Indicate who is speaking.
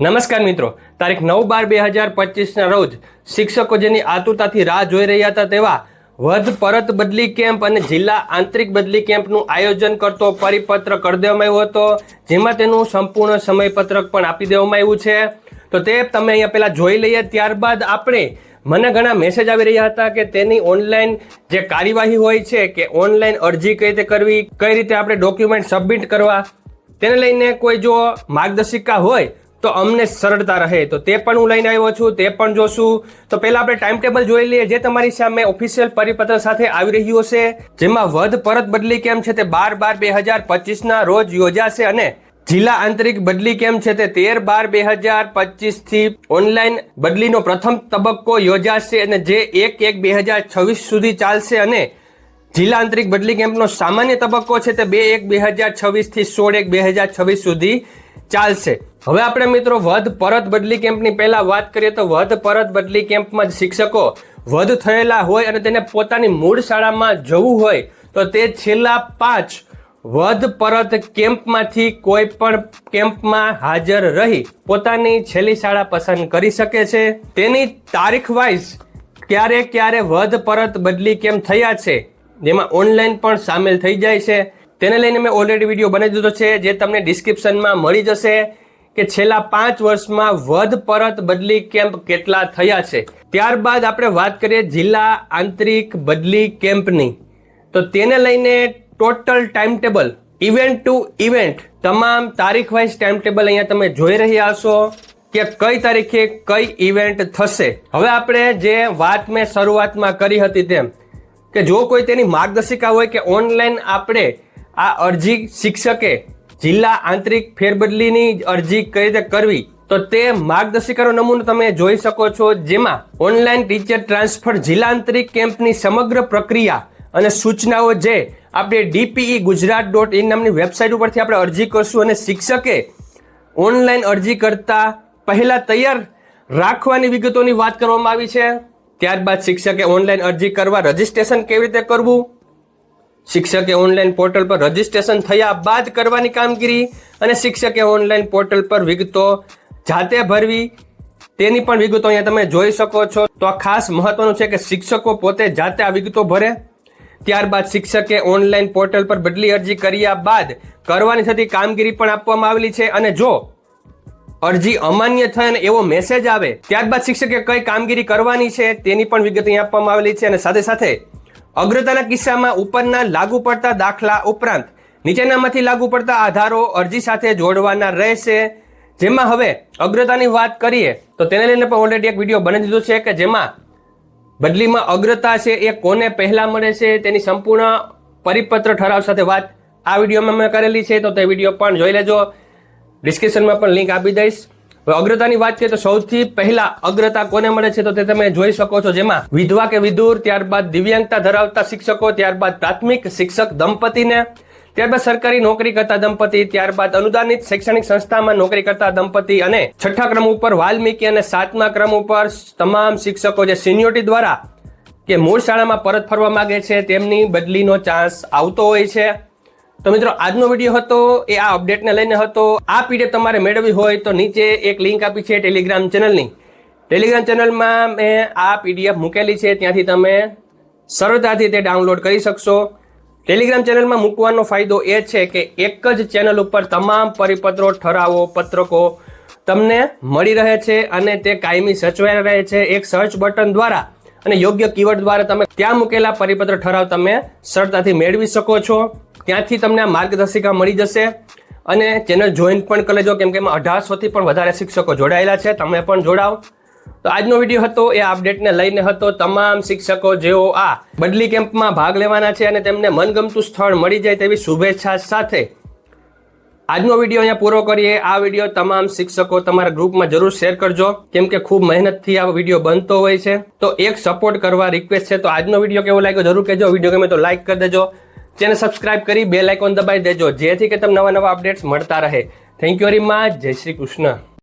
Speaker 1: નમસ્કાર મિત્રો. તારીખ નવ બાર બે હજાર પચીસના રોજ શિક્ષકો જેની આતુરતાથી રાહ જોઈ રહ્યા હતા તેવા વધ પરત બદલી કેમ્પ અને જિલ્લા આંતરિક બદલી કેમ્પનું આયોજન કરતો પરિપત્ર કરી દેવામાં આવ્યો હતો. જેમાં તેનું સંપૂર્ણ સમયપત્રક પણ આપી દેવામાં આવ્યું છે. તો તે તમે અહીંયા પહેલાં જોઈ લઈએ. ત્યારબાદ આપણે મને ઘણા મેસેજ આવી રહ્યા હતા કે તેની ઓનલાઈન જે કાર્યવાહી હોય છે કે ઓનલાઈન અરજી કઈ રીતે કરવી, કઈ રીતે આપણે ડોક્યુમેન્ટ સબમિટ કરવા, તેને લઈને કોઈ જો માર્ગદર્શિકા હોય તો અમને સરળતા રહે. તો તે પણ હું લઈને આવ્યો છું, તે પણ જોશું. તો પહેલા આપણે ટાઈમ ટેબલ જોઈ લઈએ, જે તમારી સામે ઓફિશિયલ પરિપત્ર સાથે આવી રહ્યું છે જેમાં વધ પરત બદલી કેમ છે તે બાર બાર બે હજાર પચીસના રોજ યોજાશે અને જિલ્લા આંતરિક બદલી કેમ છે તે તેર બાર બે હજાર પચીસથી ઓનલાઈન બદલીનો પ્રથમ તબક્કો યોજાશે અને જે એક એક બે હજાર છવ્વીસ સુધી ચાલશે અને જિલ્લા આંતરિક બદલી કેમ્પનો સામાન્ય તબક્કો છે તે બે એક બે હજાર છવ્વીસથી સોળ એક બે હજાર છવ્વીસ સુધી ચાલશે. હવે આપણે મિત્રો વધ પરત બદલી કેમ્પની પહેલા વાત કરીએ તો વધ પરત બદલી કેમ્પમાં શિક્ષકો વધ થયેલા હોય અને તેને પોતાની મૂળ શાળામાં જવું હોય તો તે છેલ્લા પાંચ વધ પરત કેમ્પમાંથી કોઈ પણ કેમ્પમાં હાજર રહી પોતાની છેલ્લી શાળા પસંદ કરી શકે છે. તેની તારીખ વાઇઝ ક્યારે ક્યારે વધ પરત બદલી કેમ્પ થયા છે? જેમાં ઓનલાઈન પણ સામેલ થઈ જાય છે. તેને લઈને મેં ઓલરેડી વીડિયો બનાવી દીધો છે, જે તમને ડિસ્ક્રિપ્શનમાં મળી જશે કે છેલ્લા પાંચ વર્ષમાં વધ પરત બદલી કેમ્પ કેટલા થયા છે. ત્યારબાદ આપણે વાત કરીએ જિલ્લા આંતરિક બદલી કેમ્પની. તો તેને લઈને total time table event to event તમામ તારીખ વાઇઝ ટાઈમ ટેબલ અહીંયા તમે જોઈ રહ્યા હશો કે કઈ તારીખે કઈ ઇવેન્ટ થશે. હવે આપણે જે વાત મેં શરૂઆતમાં કરી હતી તેમ કે જો કોઈ તેની માર્ગદર્શિકા હોય કે ઓનલાઈન આપણે આ અરજી શિક્ષકે જિલ્લા આંતરિક ફેરબદલીની અરજી કઈ રીતે કરવી, તો તે માર્ગદર્શિકાનો નમૂનો તમે જોઈ શકો છો, જેમાં ઓનલાઈન ટીચર ટ્રાન્સફર જિલ્લા આંતરિક કેમ્પની સમગ્ર પ્રક્રિયા અને સૂચનાઓ જે આપણે D P E Gujarat dot in નામની વેબસાઇટ ઉપરથી આપણે અરજી કરશું અને શિક્ષકે ઓનલાઈન અરજી કરતા પહેલા તૈયાર રાખવાની વિગતોની વાત કરવામાં આવી છે. ત્યારબાદ શિક્ષકે ઓનલાઈન અરજી કરવા રજીસ્ટ્રેશન કેવી રીતે કરવું? શિક્ષકે ઓનલાઈન પોર્ટલ પર રજીસ્ટ્રેશન થયા બાદ કરવાની કામગીરી અને શિક્ષકે ઓનલાઈન પોર્ટલ પર વિગતો જાતે ભરવી. તેની પણ વિગતો અહીંયા તમે જોઈ શકો છો. તો આ ખાસ મહત્વનું છે કે શિક્ષકો પોતે જાતે આ વિગતો ભરે. ત્યારબાદ શિક્ષકે ઓનલાઈન પોર્ટલ પર બદલી અરજી કર્યા બાદ કરવાની થતી કામગીરી પણ આપવામાં આવેલી છે. અને જો અરજી અમાન્ય થાય એવો મેસેજ આવે, ત્યારબાદ શિક્ષકે કઈ કામગીરી કરવાની છે તેની પણ વિગત અહીં આપવામાં આવેલી છે અને સાથે સાથે અગ્રતાના કિસ્સામાં ઉપરના લાગુ પડતા દાખલા ઉપરાંત નીચેનામાંથી લાગુ પડતા આધારો અરજી સાથે જોડવાના રહેશે. જેમાં હવે અગ્રતાની વાત કરીએ, તો તેને લઈને પણ ઓલરેડી એક વીડિયો બની દીધો છે કે જેમાં બદલીમાં અગ્રતા છે એ કોને પહેલા મળે છે તેની સંપૂર્ણ પરિપત્ર ઠરાવ સાથે વાત આ વિડીયોમાં મેં કરેલી છે, તો તે વીડિયો પણ જોઈ લેજો. ડિસ્ક્રિપ્શનમાં પણ લિંક આપી દઈશ. અગ્રતાની વાત કરીએ તો સૌથી પહેલા અગ્રતા કોને મળે છે તો તે તમે જોઈ શકો છો જેમાં વિધવા કે વિધુર, ત્યારબાદ દિવ્યાંગતા ધરાવતા શિક્ષકો, ત્યારબાદ પ્રાથમિક શિક્ષક દંપતીને, ત્યારબાદ સરકારી નોકરી કરતા દંપતી, ત્યારબાદ અનુદાનિત શૈક્ષણિક સંસ્થામાં નોકરી કરતા દંપતી અને છઠ્ઠા ક્રમ ઉપર વાલ્મીકી અને સાતમા ક્રમ ઉપર તમામ શિક્ષકો જે સિનિયોરિટી દ્વારા કે મૂળ શાળામાં પરત ફરવા માંગે છે તેમની બદલીનો ચાન્સ આવતો હોય છે. તો મિત્રો, આજનો વીડિયો હતો, એ આ અપડેટને લઈને હતો. આ પીડીએફ તમારે મેળવવી હોય તો નીચે એક લિંક આપી છે ટેલિગ્રામ ચેનલની ટેલિગ્રામ ચેનલમાં મેં આ પીડીએફ મૂકેલી છે, ત્યાંથી તમે સરળતાથી તે ડાઉનલોડ કરી શકશો. ટેલિગ્રામ ચેનલમાં મૂકવાનો ફાયદો એ છે કે એક જ ચેનલ ઉપર તમામ પરિપત્રો, ઠરાવો, પત્રકો તમને મળી રહે છે અને તે કાયમી સચવાઈ રહે છે. એક સર્ચ બટન દ્વારા અને યોગ્ય કીવર્ડ દ્વારા તમે ત્યાં મૂકેલા પરિપત્ર, ઠરાવ તમે સરળતાથી મેળવી શકો છો. ત્યાંથી તમને આ માર્ગદર્શિકા મળી જશે અને ચેનલ જોઈન પણ કરી લેજો, કેમ કે એમાં અઢારસોથી પણ વધારે શિક્ષકો જોડાયેલા છે, તમે પણ જોડાઓ તો આજનો વીડિયો હતો, એ અપડેટને લઈને હતો, તમામ શિક્ષકો જેઓ આ બદલી કેમ્પમાં ભાગ લેવાના છે અને તેમને મનગમતું સ્થળ મળી જાય તેવી શુભેચ્છા સાથે આજનો વીડિયો અહીંયા પૂરો કરીએ. આ વીડિયો તમામ શિક્ષકો તમારા ગ્રુપમાં જરૂર શેર કરજો, કેમ કે ખૂબ મહેનતથી આ વીડિયો બનતો હોય છે. તો એક સપોર્ટ કરવા રિક્વેસ્ટ છે, તો આજનો વીડિયો કેવો લાગ્યો જરૂર કહેજો, વીડિયો ગમે તો લાઈક કરી દેજો. ચેનલ સબસ્ક્રાઇબ કરી બે લાઇકોન દબાવી દેજો, જેથી કે તમને નવા નવા અપડેટ્સ મળતા રહે. થેન્ક યુ વેરી મચ જય શ્રી કૃષ્ણ.